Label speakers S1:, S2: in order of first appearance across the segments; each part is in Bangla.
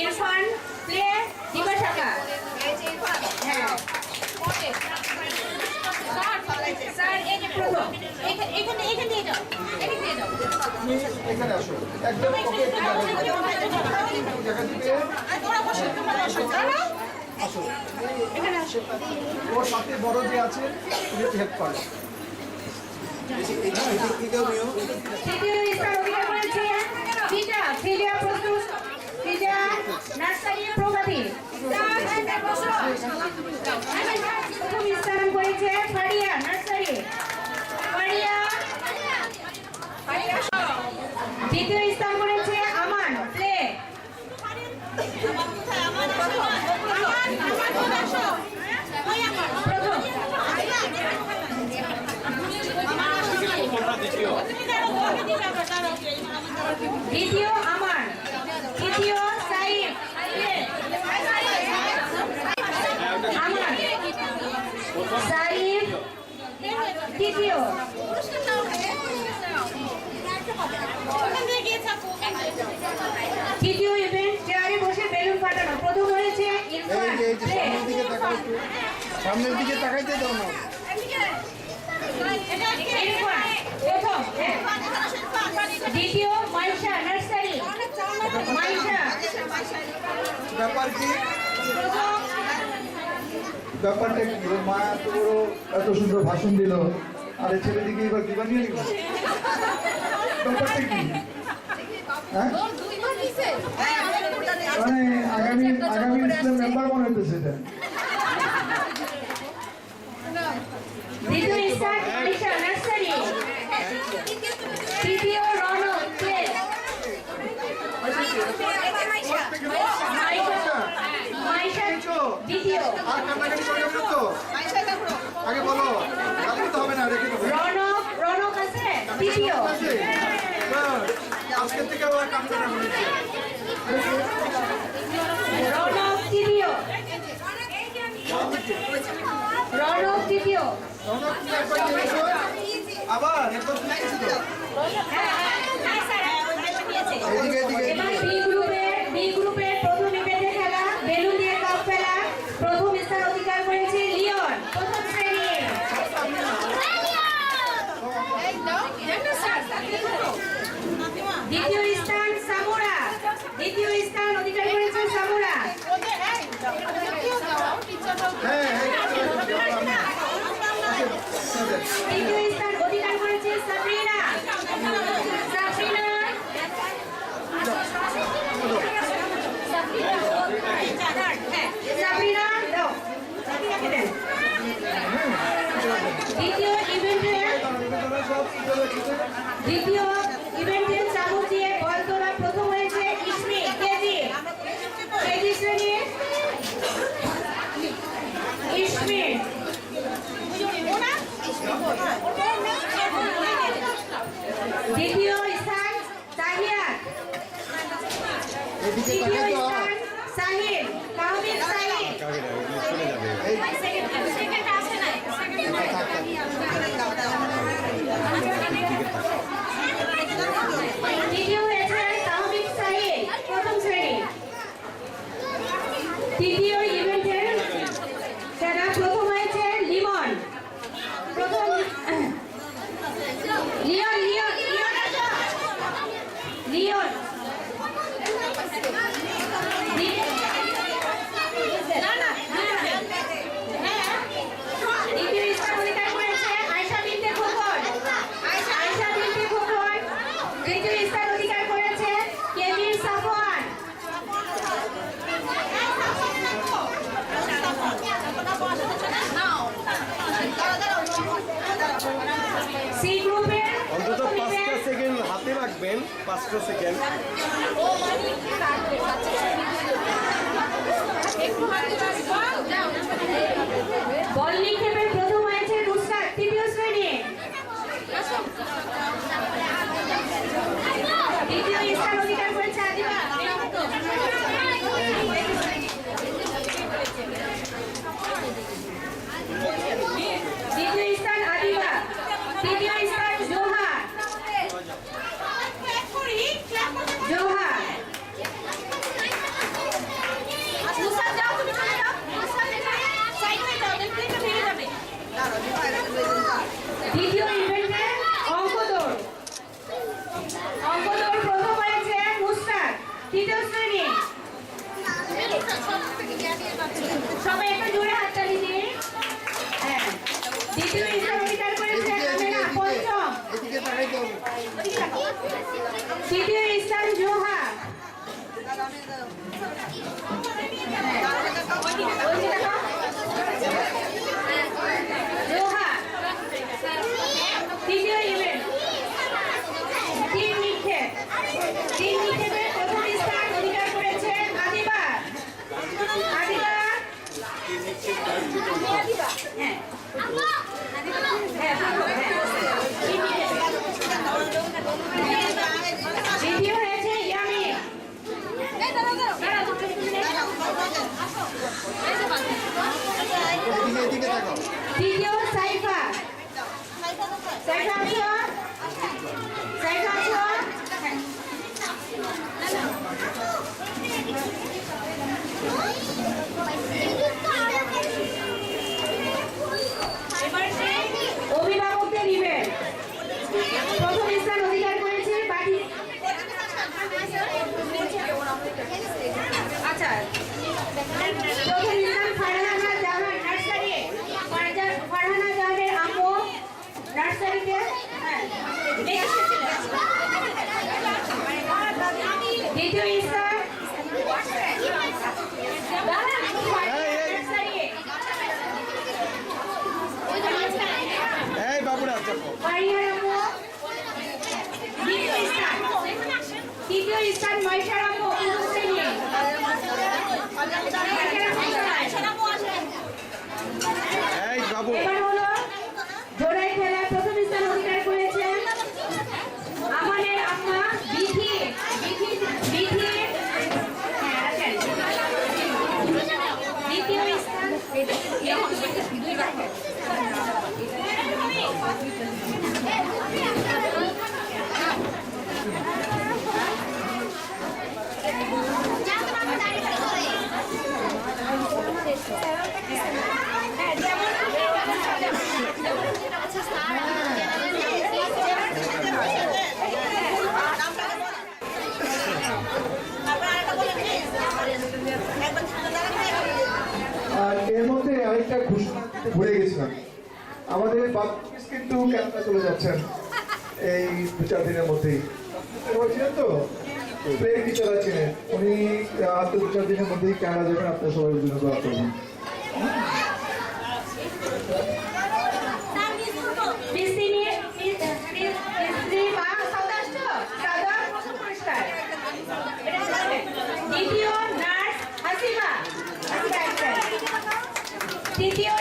S1: ইরফান প্লে দিবা শাখা হ্যাঁ। স্যার এই যে প্রথম। এখানে এখানে এখানে দিয়ে দাও। এখানে দিয়ে দাও।
S2: তুমি এখানে আসো। একদম ওকে একটু জায়গা দিবে। জায়গা দিবে আসো।
S1: এখানে আসো।
S2: ওর সাথে বড় যে আছে তুমি হেল্প করো।
S1: তৃতীয় স্থান নার্সারি প্রগতি। প্রথম স্থান করেছে ফারিয়া নার্সারি। ফারিয়া। দ্বিতীয় স্থান করেছে আমান প্লে। দ্বিতীয় আমার তৃতীয় তৃতীয় ইভেন্ট চেয়ারে বসে বেলুন ফাটানো। প্রথম হয়েছে
S2: সামনের দিকে তাকাইতে দাও না।
S1: দ্বিতীয় মাইশা নার্সারি মাইশা।
S2: ব্যাপার কি? ব্যাপারটা কি? ওর মা এত বড় এত সুন্দর ভাষণ দিল। আর এই ছেলেদিকে এবার কি বানিয়ে নিল ব্যাপারটা কি? হ্যাঁ? মানে আগামী আগামী ইসলাম মেম্বার মনে হইতেছে এটা
S1: দ্বিতীয় স্থান মাইশা নার্সারি তৃতীয় রনক প্লে মাইশা মাইশা দ্বিতীয়
S2: আর কান্নাকাটি করে যাবে না তো আগে বলো তাহলে তো হবে না রেখে দেবো
S1: রনক রনক আছে তৃতীয়
S2: আছে? হ্যাঁ, আজকের থেকে আবার কান্নাকাটি হয়েছে
S1: রনক তৃতীয় রনক তৃতীয়
S2: রৌনক, ওরা কাম নিয়ে এসো। আবার একবার তুমি এসে দাও। এদিকে এদিকে
S1: বি
S2: গ্রুপের
S1: বি গ্রুপে বি গ্রুপের প্রথম ইভেন্টে খেলা বেলুন দিয়ে কাপ ফেলা প্রথম স্থান অধিকার করেছে লিওন প্রথম শ্রেণি দ্বিতীয় স্থান সামোরা। দ্বিতীয় স্থান অধিকার করেছে সামোরা। তৃতীয় স্থান অধিকার করেছে সাবরিনা দ্বিতীয় ইভেন্টে দ্বিতীয় ইভেন্টে চামচ দিয়ে বল তোলা প্রথম হয়েছে ইসমি কেজি কেজি শ্রেণি ইসমি দ্বিতীয় স্থান তাহিয়া
S2: এদিকে
S1: তৃতীয়
S2: তাকাই তো
S1: স্থান সাহিদ মাহমিদ সাহিদ সেকেন্ড আসে নাই তৃতীয় হয়েছে তাহমিদ প্রথম হয়েছে লিমন প্রথম লিওন দ্বি- না, না, লিওন। হ্যাঁ। দ্বিতীয় স্থান অধিকার করেছে আয়শা বিনতে খোকন। আয়শা বিনতে খোকন। তৃতীয় স্থান অধিকার করেছে কেবির সাফওয়ান। সি গ্রুপের
S3: অন্তত পাঁচটা সেকেন্ড হাতে রাখবেন পাঁচটা সেকেন্ড
S1: বল নিক্ষেপে প্রথম হয়েছে নুসরাত তৃতীয় শ্রেণি। দ্বিতীয় স্থান অধিকার করেছে আদিবা সবাই একটা জোরে হাততালি দিয়ে হ্যাঁ। দ্বিতীয় স্থান অধিকার করেছে আমেনা হ্যাঁ, পঞ্চম। তৃতীয় স্থান জোহা। অভিভাবককে নিবেন প্রথম স্থান অধিকার করেছে বাকি আচ্ছা।
S3: এই
S2: চার দিনের মধ্যেই। বলছিলেন তো? ছিলেন উনি আজকে দু চার দিনের মধ্যেই ক্যামেরা যাবেন আপনার সবাই জন্য দোয়া করবেন।
S1: দ্বিতীয় তৃতীয়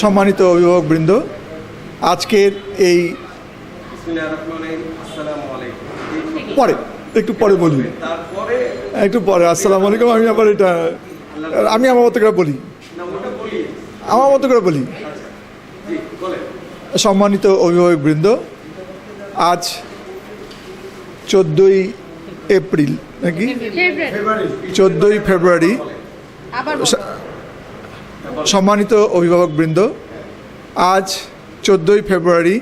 S2: সম্মানিত অভিভাবকবৃন্দ আজকের এই পরে একটু পরে বলি। একটু পরে আসসালাম আলাইকুম আমি আবার এটা আমি আমার মতো করে বলি। আমার মতো করে বলি। সম্মানিত অভিভাবক বৃন্দ আজ চোদ্দোই এপ্রিল নাকি? চোদ্দোই ফেব্রুয়ারি। সম্মানিত অভিভাবকবৃন্দ, আজ চোদ্দোই ফেব্রুয়ারি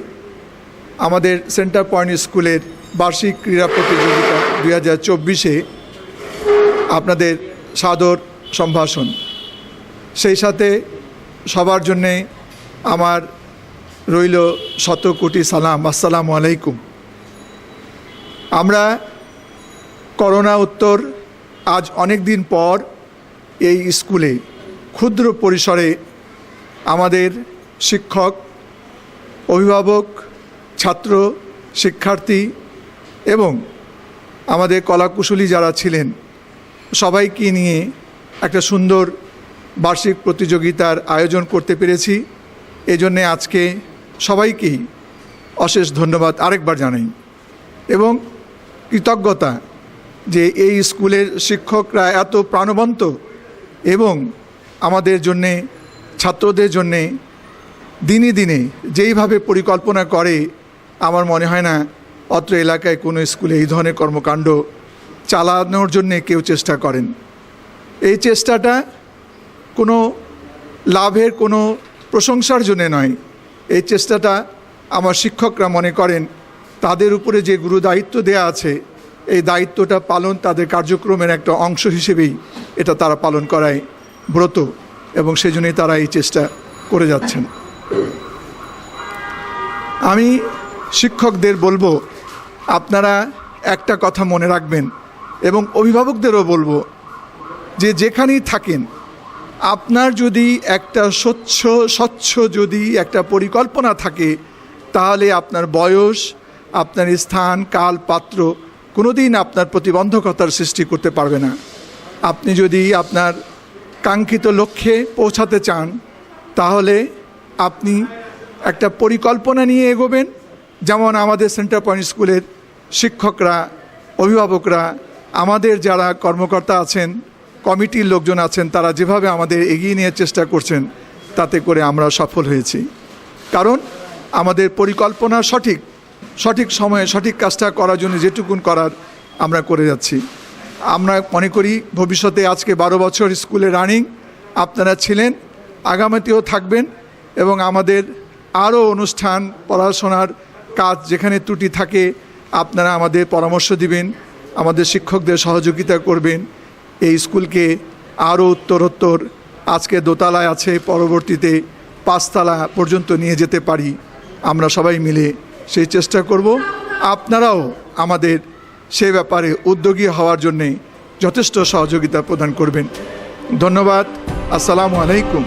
S2: আমাদের সেন্টার পয়েন্ট স্কুলের বার্ষিক ক্রীড়া প্রতিযোগিতা দুই হাজার চব্বিশে আপনাদের সাদর সম্ভাষণ। সেই সাথে সবার জন্যে আমার রইল শত কোটি সালাম। আসসালামু আলাইকুম। আমরা করোনা উত্তর আজ অনেক দিন পর এই স্কুলে ক্ষুদ্র পরিসরে আমাদের শিক্ষক, অভিভাবক, ছাত্র, শিক্ষার্থী এবং আমাদের কলাকুশলী যারা ছিলেন, সবাইকে নিয়ে একটা সুন্দর বার্ষিক প্রতিযোগিতার আয়োজন করতে পেরেছি। এজন্যে আজকে সবাইকেই অশেষ ধন্যবাদ আরেকবার জানাই। এবং কৃতজ্ঞতা যে এই স্কুলের শিক্ষকরা এত প্রাণবন্ত এবং আমাদের জন্যে, ছাত্রদের জন্যে, দিনে দিনে যেইভাবে পরিকল্পনা করে, আমার মনে হয় না অত্র এলাকায় কোনো স্কুলে এই ধরনের কর্মকাণ্ড চালানোর জন্যে কেউ চেষ্টা করেন। এই চেষ্টাটা কোনো লাভের কোনো প্রশংসার জন্য নয়। এই চেষ্টাটা আমার শিক্ষকরা মনে করেন তাদের উপরে যে গুরু দায়িত্ব দেয়া আছে, এই দায়িত্বটা পালন তাদের কার্যক্রমের একটা অংশ হিসেবেই এটা তারা পালন করায়। ব্রত, এবং সেজন্যই তারা এই চেষ্টা করে যাচ্ছেন। আমি শিক্ষকদের বলব, আপনারা একটা কথা মনে রাখবেন, এবং অভিভাবকদেরও বলব যে যেখানেই থাকেন, আপনার যদি একটা স্বচ্ছ স্বচ্ছ যদি একটা পরিকল্পনা থাকে, তাহলে আপনার বয়স, আপনার স্থান কাল পাত্র কোনোদিন আপনার প্রতিবন্ধকতার সৃষ্টি করতে পারবে না। আপনি যদি আপনার কাঙ্ক্ষিত লক্ষ্যে পৌঁছাতে চান, তাহলে আপনি একটা পরিকল্পনা নিয়ে এগোবেন। যেমন আমাদের সেন্টার পয়েন্ট স্কুলের শিক্ষকরা, অভিভাবকরা, আমাদের যারা কর্মকর্তা আছেন, কমিটির লোকজন আছেন, তারা যেভাবে আমাদের এগিয়ে নেওয়ার চেষ্টা করছেন, তাতে করে আমরা সফল হয়েছি। কারণ আমাদের পরিকল্পনা সঠিক সঠিক সময়ে সঠিক কাজটা করার জন্য যেটুকুন করার আমরা করে যাচ্ছি। আমরা মনে করি ভবিষ্যতে আজকে বারো বছর স্কুলে রানিং, আপনারা ছিলেন, আগামীতেও থাকবেন এবং আমাদের আরও অনুষ্ঠান, পড়াশোনার কাজ যেখানে ত্রুটি থাকে, আপনারা আমাদের পরামর্শ দিবেন, আমাদের শিক্ষকদের সহযোগিতা করবেন। এই স্কুলকে আরও উত্তরোত্তর আজকে দোতলায় আছে, পরবর্তীতে পাঁচতলা পর্যন্ত নিয়ে যেতে পারি। আমরা সবাই মিলে সেই চেষ্টা করব। আপনারাও আমাদের সে ব্যাপারে উদ্যোগী হওয়ার জন্যে যথেষ্ট সহযোগিতা প্রদান করবেন। ধন্যবাদ। আসসালামু আলাইকুম।